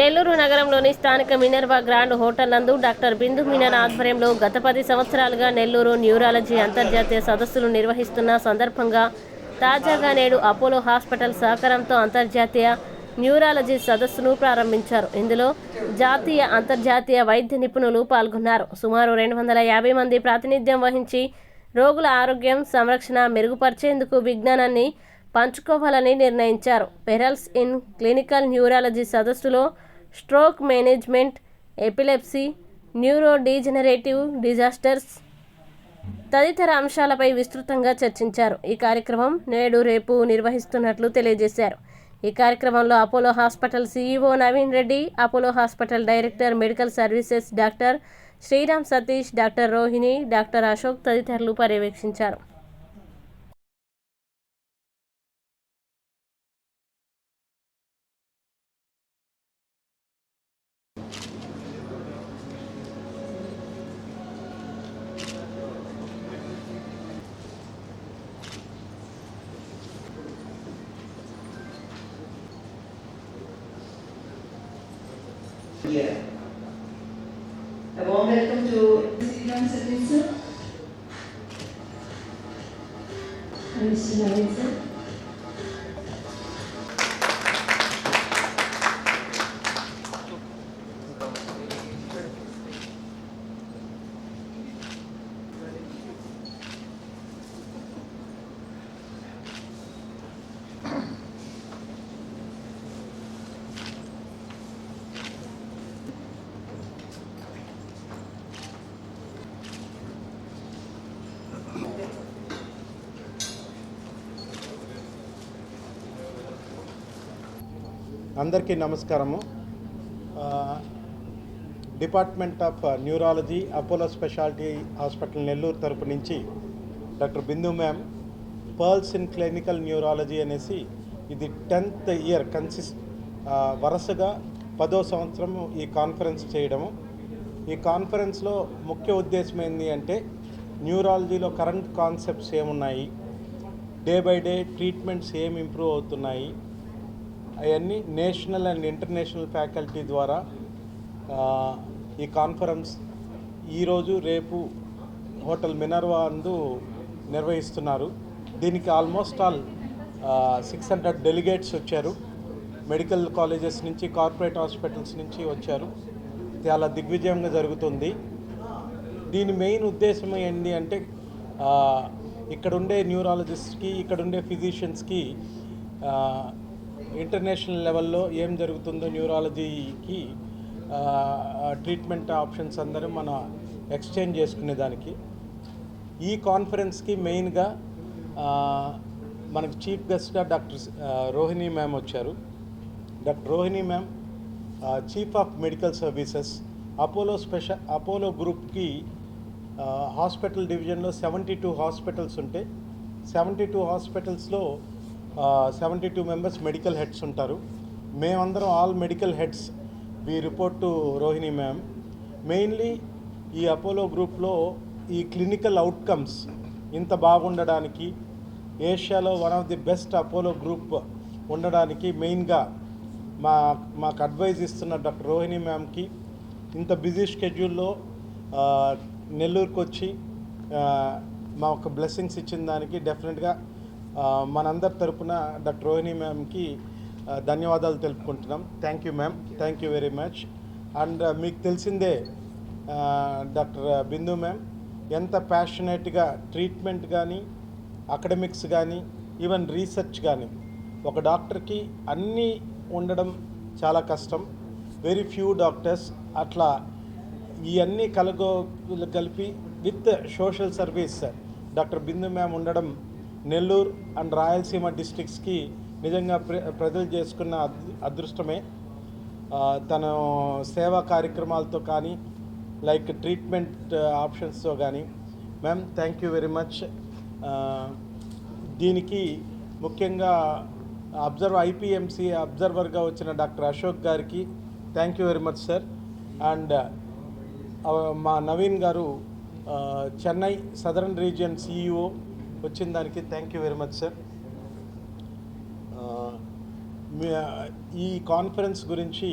నెల్లూరు నగరంలోని స్థానిక Minerva grand hotel నందు డాక్టర్ బిందు మీనన్ ఆధ్వర్యంలో గత పది సంవత్సరాలుగా నెల్లూరు న్యూరాలజీ అంతర్జాతీయ సదస్సులు నిర్వహిస్తున్న సందర్భంగా తాజాగా నేడు అపోలో హాస్పిటల్ సహకారంతో అంతర్జాతీయ న్యూరాలజీ సదస్సును ప్రారంభించారు. ఇందులో జాతీయ అంతర్జాతీయ వైద్య నిపుణులు పాల్గొన్నారు. సుమారు రెండు వందల యాభై మంది ప్రాతినిధ్యం వహించి రోగుల ఆరోగ్యం సంరక్షణ మెరుగుపరిచేందుకు విజ్ఞానాన్ని పంచుకోవాలని నిర్ణయించారు. పెరల్స్ ఇన్ క్లినికల్ న్యూరాలజీ సదస్సులో stroke management epilepsy neuro degenerative disasters తదితర అంశాలపై విస్తృతంగా చర్చించారు. ఈ కార్యక్రమం నేడు రేపు నిర్వహిస్తున్నట్లు తెలియజేశారు. ఈ కార్యక్రమంలో Apollo hospital CEO Naveen Reddy Apollo hospital director medical services doctor Sriram Satish doctor Rohini doctor Ashok తదితరులు పర్యవేక్షించారు. A warm welcome to Mr. Sir. అందరికీ నమస్కారము. Department of neurology Apollo speciality hospital Nellore తరపు నుంచి doctor Bindu ma'am pearls in clinical neurology అనేసి ఇది tenth year కన్సిస్ వరుసగా పదో సంవత్సరం ఈ కాన్ఫరెన్స్ చేయడము. ఈ కాన్ఫరెన్స్లో ముఖ్య ఉద్దేశం ఏంటి అంటే న్యూరాలజీలో కరెంట్ కాన్సెప్ట్స్ ఏమున్నాయి? డే బై డే ట్రీట్మెంట్స్ ఏం ఇంప్రూవ్ అవుతున్నాయి? అవన్నీ నేషనల్ అండ్ ఇంటర్నేషనల్ ఫ్యాకల్టీ ద్వారా ఈ కాన్ఫరెన్స్ ఈరోజు రేపు హోటల్ మినర్వా అందు నిర్వహిస్తున్నారు. దీనికి almost all six hundred delegates వచ్చారు. మెడికల్ కాలేజెస్ నుంచి కార్పొరేట్ హాస్పిటల్స్ నుంచి వచ్చారు. చాలా దిగ్విజయంగా జరుగుతుంది. దీని మెయిన్ ఉద్దేశం ఏంటి అంటే ఇక్కడుండే ఇక్కడ ఉండే న్యూరాలజిస్ట్కి ఇక్కడ ఉండే ఫిజిషియన్స్కి ఇంటర్నేషనల్ లెవెల్లో ఏం జరుగుతుందో న్యూరాలజీకి ట్రీట్మెంట్ ఆప్షన్స్ అందరూ మన ఎక్స్చేంజ్ చేసుకునేదానికి ఈ కాన్ఫరెన్స్కి మెయిన్గా మనకి మనకు చీఫ్ గెస్ట్గా డాక్టర్ రోహిణి మ్యామ్ వచ్చారు. Doctor Rohini ma'am chief of medical services Apollo special Apollo గ్రూప్కి హాస్పిటల్ డివిజన్లో సెవెంటీ టూ హాస్పిటల్స్ ఉంటే సెవెంటీ టూ హాస్పిటల్స్లో seventy two members medical heads ఉంటారు. మేమందరం all medical heads we report to Rohini ma'am mainly ఈ Apollo గ్రూప్లో ఈ clinical outcomes ఇంత బాగుండడానికి ఏషియాలో one of the best Apollo group ఉండడానికి మెయిన్గా మా మాకు అడ్వైజ్ ఇస్తున్న డాక్టర్ రోహిణి మ్యామ్కి ఇంత బిజీ షెడ్యూల్లో నెల్లూరుకు వచ్చి మా ఒక బ్లెస్సింగ్స్ ఇచ్చిన దానికి డెఫినెట్గా మనందరి తరపున డాక్టర్ రోహిణి మ్యామ్కి ధన్యవాదాలు తెలుపుకుంటున్నాం. Thank you ma'am thank you very much and మీకు తెలిసిందే డాక్టర్ బిందు మ్యామ్ ఎంత ప్యాషనేట్గా ట్రీట్మెంట్ కానీ అకాడమిక్స్ కానీ ఈవెన్ రీసెర్చ్ కానీ ఒక డాక్టర్కి అన్నీ ఉండడం చాలా కష్టం. వెరీ ఫ్యూ డాక్టర్స్ అట్లా ఇవన్నీ కలగో కలిపి with social service doctor Bindu ma'am ఉండడం నెల్లూరు అండ్ రాయలసీమ డిస్ట్రిక్ట్స్కి నిజంగా ప్ర ప్రజలు చేసుకున్న అద్- అదృష్టమే. తన సేవా కార్యక్రమాలతో కానీ లైక్ ట్రీట్మెంట్ ఆప్షన్స్తో కానీ. Ma'am thank you very much. దీనికి ముఖ్యంగా అబ్జర్వ్ ఐపీఎంసీ అబ్జర్వర్గా వచ్చిన డాక్టర్ అశోక్ గారికి thank you very much sir. And మా నవీన్ గారు చెన్నై సదరన్ రీజియన్ సీఈఓ వచ్చిన దానికి thank you very much sir ఈ కాన్ఫరెన్స్ గురించి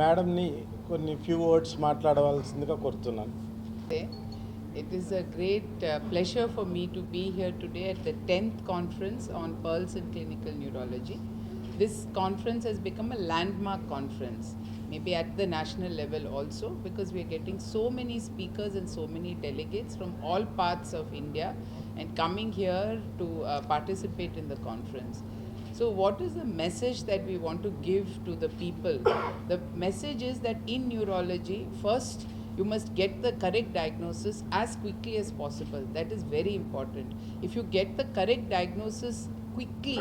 మేడంని కొన్ని ఫ్యూ వర్డ్స్ మాట్లాడవలసిందిగా కోరుతున్నాను. It is a great pleasure for me to be here today at the tenth conference on pearls in clinical neurology this conference has become a landmark conference maybe at the national level also because we're getting so many speakers and so many delegates from all parts of India and coming here to uh, participate in the conference. So, what is the message that we want to give to the people? The message is that in neurology, first, you must get the correct diagnosis as quickly as possible. That is very important. If you get the correct diagnosis quickly,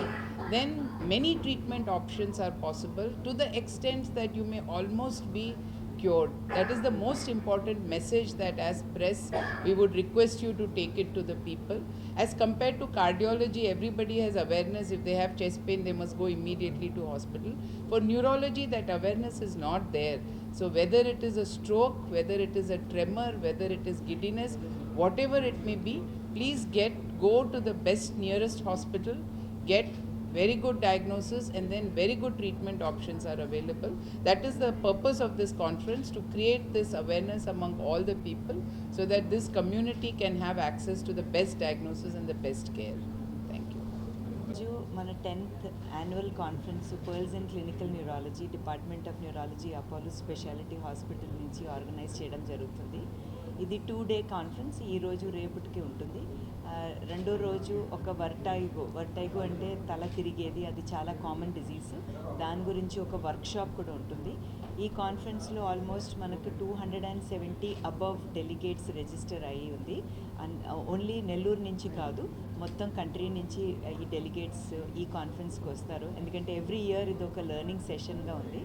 then many treatment options are possible to the extent that you may almost be cured. That is the most important message that, as press, we would request you to take it to the people. As compared to cardiology, everybody has awareness. If they have chest pain, they must go immediately to hospital. For neurology, that awareness is not there. So whether it is a stroke, whether it is a tremor, whether it is giddiness, whatever it may be, please get go to the best nearest hospital, get very good diagnosis and then very good treatment options are available. That is the purpose of this conference to create this awareness among all the people so that this community can have access to the best diagnosis and the best care మన tenth annual conference pearls in clinical neurology department of neurology Apollo speciality hospital నుంచి organise చేయడం జరుగుతుంది. ఇది two day conference ఈ రోజు రేపటికి ఉంటుంది. రెండో రోజు ఒక వర్టైగో వర్టైగో అంటే తల తిరిగేది అది చాలా కామన్ డిజీజ్ దాని గురించి ఒక వర్క్షాప్ కూడా ఉంటుంది. ఈ కాన్ఫరెన్స్లో ఆల్మోస్ట్ మనకు two hundred and seventy above delegates register అయ్యి ఉంది. ఓన్లీ నెల్లూరు నుంచి కాదు మొత్తం కంట్రీ నుంచి ఈ డెలిగేట్స్ ఈ కాన్ఫరెన్స్కి వస్తారు. ఎందుకంటే ఎవ్రీ ఇయర్ ఇది ఒక లెర్నింగ్ సెషన్గా ఉంది.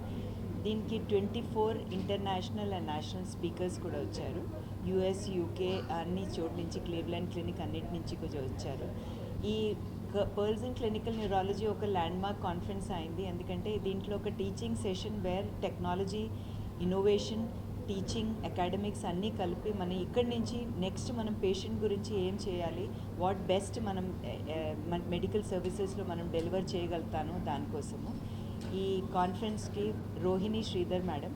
దీనికి twenty four international and national speakers కూడా వచ్చారు. యుఎస్ యూకే అన్ని చోటు నుంచి క్లీవ్లాండ్ క్లినిక్ అన్నిటి నుంచి కూడా వచ్చారు. ఈ పర్ల్స్ ఇన్ క్లినికల్ న్యూరాలజీ ఒక ల్యాండ్మార్క్ కాన్ఫరెన్స్ అయింది. ఎందుకంటే దీంట్లో ఒక teaching session where technology innovation teaching academics అన్నీ కలిపి మనం ఇక్కడి నుంచి నెక్స్ట్ మనం పేషెంట్ గురించి ఏం చేయాలి? వాట్ బెస్ట్ మనం మన మెడికల్ సర్వీసెస్లో మనం డెలివర్ చేయగలుగుతాను దానికోసము. ఈ కాన్ఫరెన్స్కి రోహిణి శ్రీధర్ మేడం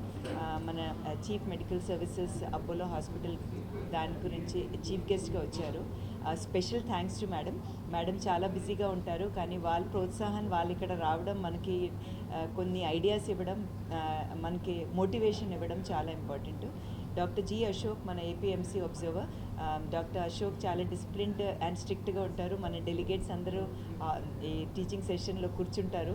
మన chief medical services Apollo hospital దాని గురించి చీఫ్ గెస్ట్గా వచ్చారు. Special thanks to madam madam చాలా బిజీగా ఉంటారు కానీ వాళ్ళ ప్రోత్సాహం వాళ్ళు ఇక్కడ రావడం మనకి కొన్ని ఐడియాస్ ఇవ్వడం మనకి మోటివేషన్ ఇవ్వడం చాలా ఇంపార్టెంట్ డాక్టర్ జి అశోక్ మన APMC observer Um, doctor Ashok చాలా డిసిప్లిన్డ్ అండ్ స్ట్రిక్ట్గా ఉంటారు. మన డెలిగేట్స్ అందరూ ఈ టీచింగ్ సెషన్లో కూర్చుంటారు.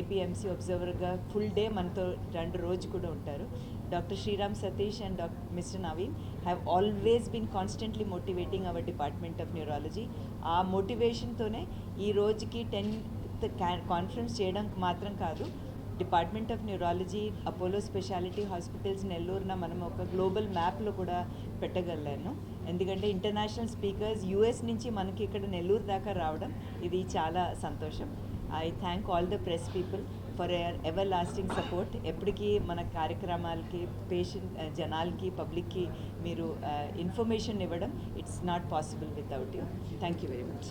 ఏపీఎంసీ అబ్జర్వర్గా ఫుల్ డే మనతో రెండు రోజు కూడా ఉంటారు. Doctor Sriram Satish and doctor mister Naveen have always been constantly motivating our department of neurology ఆ మోటివేషన్తోనే ఈ రోజుకి టెన్త్ కాన్ఫరెన్స్ చేయడం మాత్రం కాదు. Department of neurology Apollo speciality hospitals నెల్లూరున మనం ఒక గ్లోబల్ మ్యాప్లో కూడా పెట్టగలను ఎందుకంటే ఇంటర్నేషనల్ స్పీకర్స్ యూఎస్ నుంచి మనకి ఇక్కడ నెల్లూరు దాకా రావడం ఇది చాలా సంతోషం. I thank all the press people for ever lasting support. ఎప్పటికీ మన కార్యక్రమాలకి పేషెంట్ జనాలకి పబ్లిక్కి మీరు ఇన్ఫర్మేషన్ ఇవ్వడం it's not possible without you. Thank you very much.